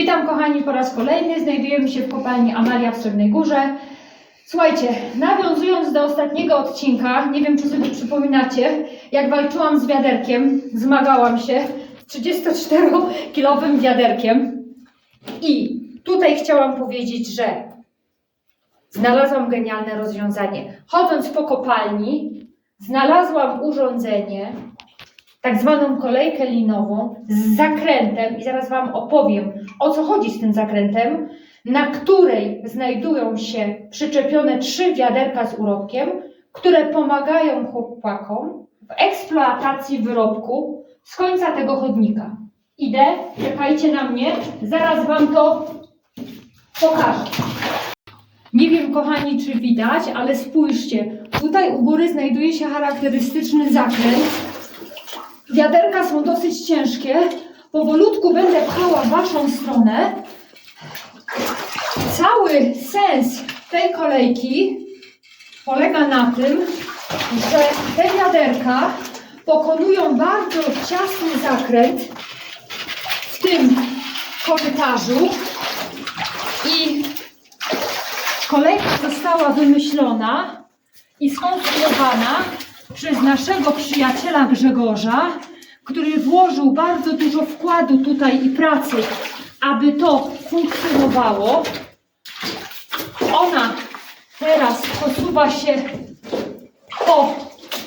Witam kochani po raz kolejny. Znajdujemy się w kopalni Amalia w Srebrnej Górze. Słuchajcie, nawiązując do ostatniego odcinka, nie wiem czy sobie przypominacie, jak walczyłam z wiaderkiem, zmagałam się z 34-kilowym wiaderkiem. I tutaj chciałam powiedzieć, że znalazłam genialne rozwiązanie. Chodząc po kopalni, znalazłam urządzenie, tak zwaną kolejkę linową z zakrętem i zaraz Wam opowiem o co chodzi z tym zakrętem, na której znajdują się przyczepione trzy wiaderka z urobkiem, które pomagają chłopakom w eksploatacji wyrobku z końca tego chodnika. Idę, czekajcie na mnie, zaraz Wam to pokażę. Nie wiem, kochani, czy widać, ale spójrzcie. Tutaj u góry znajduje się charakterystyczny zakręt. Wiaderka są dosyć ciężkie. Powolutku będę pchała w Waszą stronę. Cały sens tej kolejki polega na tym, że te wiaderka pokonują bardzo ciasny zakręt w tym korytarzu i kolejka została wymyślona i skonstruowana przez naszego przyjaciela Grzegorza, który włożył bardzo dużo wkładu tutaj i pracy, aby to funkcjonowało. Ona teraz posuwa się po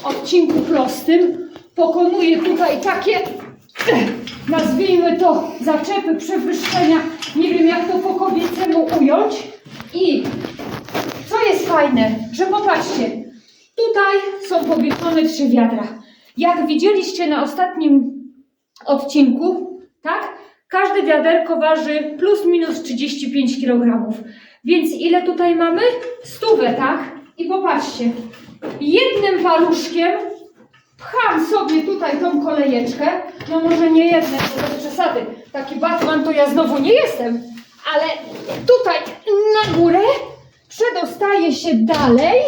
odcinku prostym, pokonuje tutaj takie, nazwijmy to, zaczepy, przewyższenia, nie wiem jak to po kobiecemu ująć. I co jest fajne, że popatrzcie, tutaj są powieszone trzy wiadra. Jak widzieliście na ostatnim odcinku, tak? Każde wiaderko waży plus minus 35 kg. Więc ile tutaj mamy? Stówę, tak? I popatrzcie, jednym paluszkiem pcham sobie tutaj tą kolejeczkę. No może nie jednym, bo bez przesady. Taki Batman to ja znowu nie jestem. Ale tutaj na górę przedostaje się dalej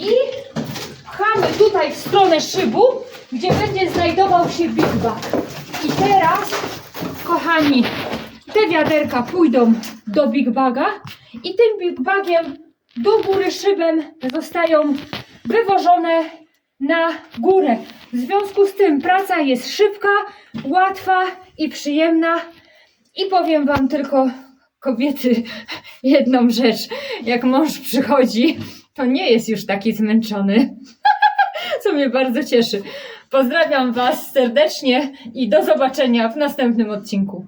i tutaj w stronę szybu, gdzie będzie znajdował się Big Bag. I teraz, kochani, te wiaderka pójdą do Big Baga i tym Big Bagiem do góry szybem zostają wywożone na górę. W związku z tym praca jest szybka, łatwa i przyjemna. I powiem Wam tylko, kobiety, jedną rzecz. Jak mąż przychodzi, to nie jest już taki zmęczony, mnie bardzo cieszy. Pozdrawiam Was serdecznie i do zobaczenia w następnym odcinku.